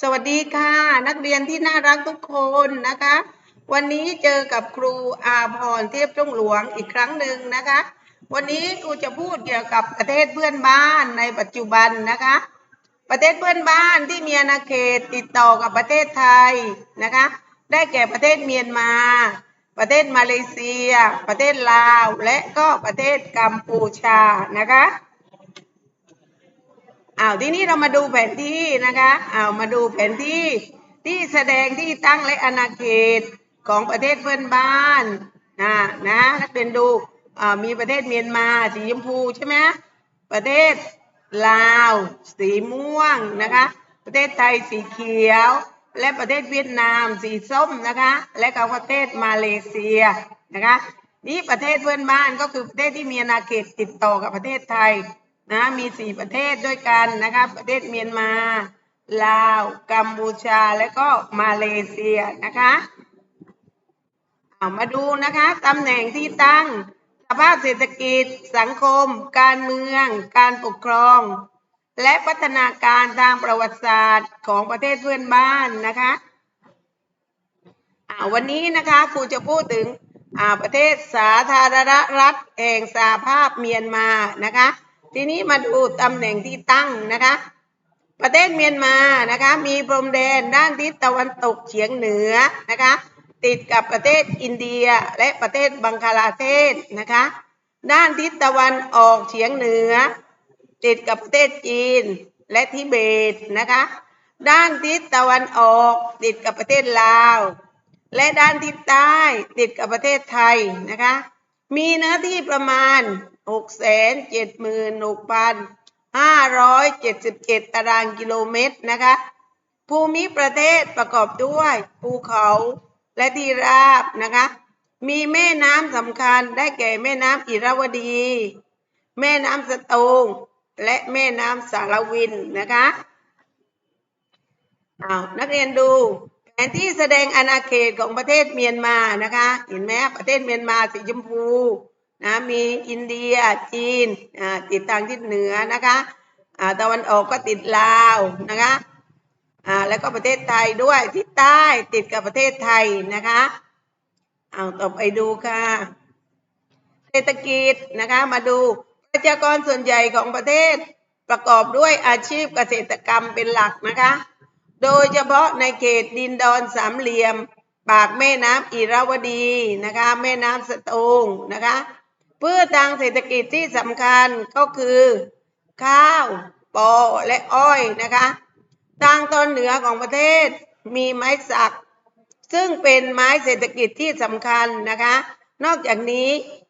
สวัสดีค่ะ นักเรียนที่น่ารักทุกคนนะคะ วันนี้เจอกับครูอาพรเทพจงหลวงอีกครั้งหนึ่งนะคะ วันนี้ครูจะพูดเกี่ยวกับประเทศเพื่อนบ้านในปัจจุบันนะคะ ประเทศเพื่อนบ้านที่มีอาณาเขตติดต่อกับประเทศไทยนะคะ ได้แก่ประเทศเมียนมา ประเทศมาเลเซีย ประเทศลาว และก็ประเทศกัมพูชานะคะ อ้าวทีนี้เรามาดูแผนที่นะคะอ้าวมาดูแผนที่ที่แสดงที่ตั้งและอาณาเขตของประเทศเพื่อนบ้านนะนะนักเรียนดูมีประเทศเมียนมาสีชมพูใช่ไหมประเทศลาวสีม่วงนะคะประเทศไทยสีเขียว และประเทศเวียดนามสีส้มนะคะและก็ประเทศมาเลเซียนะคะนี่ประเทศเพื่อนบ้านก็คือประเทศที่มีอาณาเขตติดต่อกับประเทศไทย นะมีสี่ประเทศด้วยกันนะครับประเทศเมียนมาลาวกัมพูชาและก็มาเลเซียนะคะเอามาดูนะคะตำแหน่งที่ตั้งสภาพเศรษฐกิจ สังคม การเมือง การปกครอง และพัฒนาการทางประวัติศาสตร์ของประเทศเพื่อนบ้านนะคะวันนี้นะคะครูจะพูดถึงอาประเทศสาธารณรัฐแห่งสหภาพเมียนมานะคะ ทีนี้มาดูตำแหน่งที่ตั้งนะคะ ประเทศเมียนมานะคะมีพรมแดนด้านทิศตะวันตกเฉียงเหนือนะคะติดกับประเทศอินเดียและประเทศบังคลาเทศนะคะ ด้านทิศตะวันออกเฉียงเหนือ ติดกับประเทศจีนและทิเบตนะคะ ด้านทิศตะวันออกติดกับประเทศลาว และด้านทิศใต้ติดกับประเทศไทยนะคะ มีเนื้อที่ประมาณ 676,577ตารางกิโลเมตรนะคะ ภูมิประเทศประกอบด้วยภูเขาและที่ราบนะคะ มีแม่น้ำสำคัญได้แก่แม่น้ำอิระวดี แม่น้ำสตูงและแม่น้ำสารวินนะคะอ้าวนักเรียนดูแผนที่แสดงอาณาเขตของประเทศเมียนมานะคะ เห็นไหมประเทศเมียนมาสีชมพู นะมีอินเดียจีนติดทางทิศเหนือนะคะตะวันออกก็ติดลาวนะคะแล้วก็ประเทศไทยด้วยทิศใต้ติดกับประเทศไทยนะคะเอาต่อไปดูค่ะ เศรษฐกิจนะคะมาดูประชากรส่วนใหญ่ของประเทศประกอบด้วยอาชีพเกษตรกรรมเป็นหลักนะคะ โดยเฉพาะในเขตดินดอนสามเหลี่ยม ปากแม่น้ำอิระวดีนะคะ แม่น้ำสตูงนะคะ พืชทางเศรษฐกิจที่สำคัญก็คือ ข้าวปอและอ้อยนะคะทางตอนเหนือของประเทศมีไม้สัก ซึ่งเป็นไม้เศรษฐกิจที่สำคัญนะคะ นอกจากนี้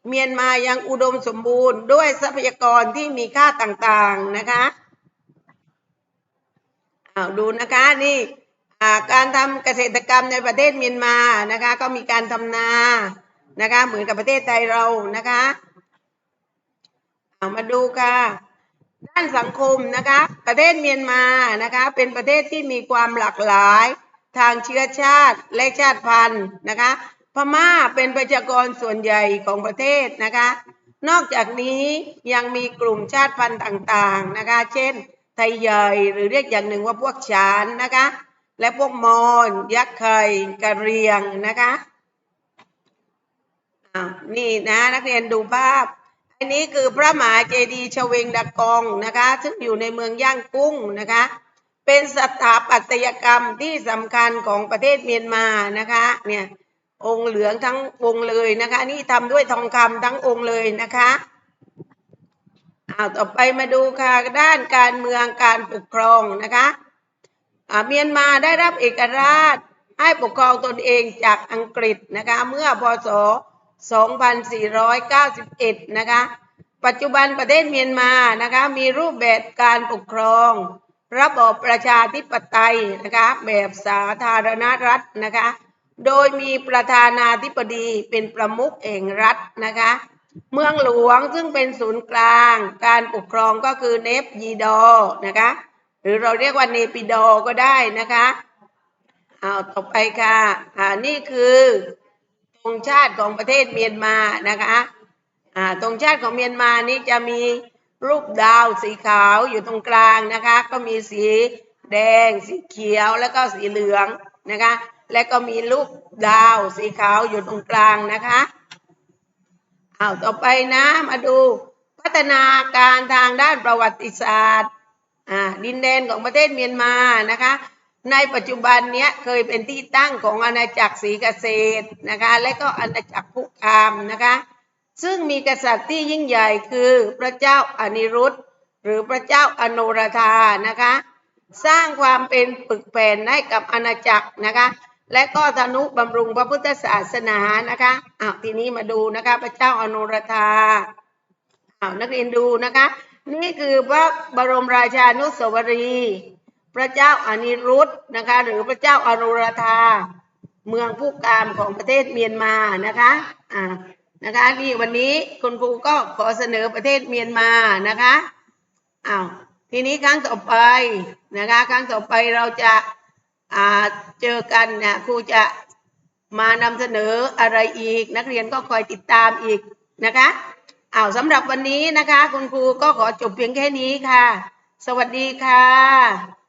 เมียนมายังอุดมสมบูรณ์ด้วยทรัพยากรที่มีค่าต่างๆนะคะอาดูนะคะนี่การทำเกษตรกรรมในประเทศเมียนมานะคะ ก็มีการทำนา นะคะเหมือนกับประเทศไทยเรานะคะามาดูค่ะ ด้านสังคมนะคะ ประเทศเมียนมานะคะ เป็นประเทศที่มีความหลากหลาย ทางเชื้อชาติและชาติพันธุ์นะคะ พม่าเป็นประชากรส่วนใหญ่ของประเทศนะคะ นอกจากนี้ยังมีกลุ่มชาติพันธุ์ต่างๆนะคะ เช่น ไทยใหญ่หรือเรียกอย่างหนึ่งว่าพวกฉานนะคะ และพวกมอญยักษ์ไข่กะเรียงนะคะ อ้าวนี่นะ นักเรียนดูภาพ อันนี้คือพระมหาเจดีย์ชเวงดากองนะคะ ซึ่งอยู่ในเมืองย่างกุ้งนะคะ เป็นสถาปัตยกรรมที่สำคัญของประเทศเมียนมานะคะเนี่ยองค์เหลืองทั้งองค์เลยนะคะ นี่ทำด้วยทองคำทั้งองค์เลยนะคะเอาต่อไปมาดูค่ะด้านการเมืองการปกครองนะคะเมียนมาได้รับเอกราชให้ปกครองตนเองจากอังกฤษนะคะ เมื่อพศ 2491 นะคะ ปัจจุบันประเทศเมียนมา นะคะ มีรูปแบบการปกครอง ระบอบประชาธิปไตย นะคะ แบบสาธารณรัฐ นะคะ โดยมีประธานาธิบดีเป็นประมุขแห่งรัฐ นะคะ เมืองหลวงซึ่งเป็นศูนย์กลาง การปกครองก็คือเนปยีดอ นะคะ หรือเราเรียกว่าเนปิดอก็ได้นะคะ เอาต่อไปค่ะ อ่า นี่คือ ธงชาติของประเทศเมียนมานะคะอ่าธงชาติของเมียนมานี่จะมีรูปดาวสีขาวอยู่ตรงกลางนะคะ ก็มีสีแดง สีเขียวแล้วก็สีเหลืองนะคะ และก็มีลูกดาวสีขาวอยู่ตรงกลางนะคะอ้าวต่อไปนะมาดูพัฒนาการทางด้านประวัติศาสตร์อ่าดินแดนของประเทศเมียนมานะคะ ในปัจจุบันเนี้ยเคยเป็นที่ตั้งของอาณาจักรศรีเกษตรนะคะและก็อาณาจักรพุคามนะคะซึ่งมีกษัตริย์ที่ยิ่งใหญ่คือพระเจ้าอนิรุตหรือพระเจ้าอโนรธานะคะสร้างความเป็นปึกแผ่นให้กับอาณาจักรนะคะและก็ธนุบำรุงพระพุทธศาสนานะคะอ้าวทีนี้มาดูนะคะพระเจ้าอโนรธาอ้าวนักเรียนดูนะคะ นี่คือพระบรมราชานุสาวรี พระเจ้าอนิรุตนะคะ หรือพระเจ้าอโนรธา เมืองผู้กามของประเทศเมียนมานะคะอ่านะคะนี่วันนี้คุณครูก็ขอเสนอประเทศเมียนมานะคะอ้าวทีนี้ครั้งต่อไปนะคะครั้งต่อไปเราจะอ่าเจอกันเนี่ยครูจะมานำเสนออะไรอีก นักเรียนก็คอยติดตามอีกนะคะอ้าวสำหรับวันนี้นะคะ คุณครูก็ขอจบเพียงแค่นี้ค่ะ สวัสดีค่ะ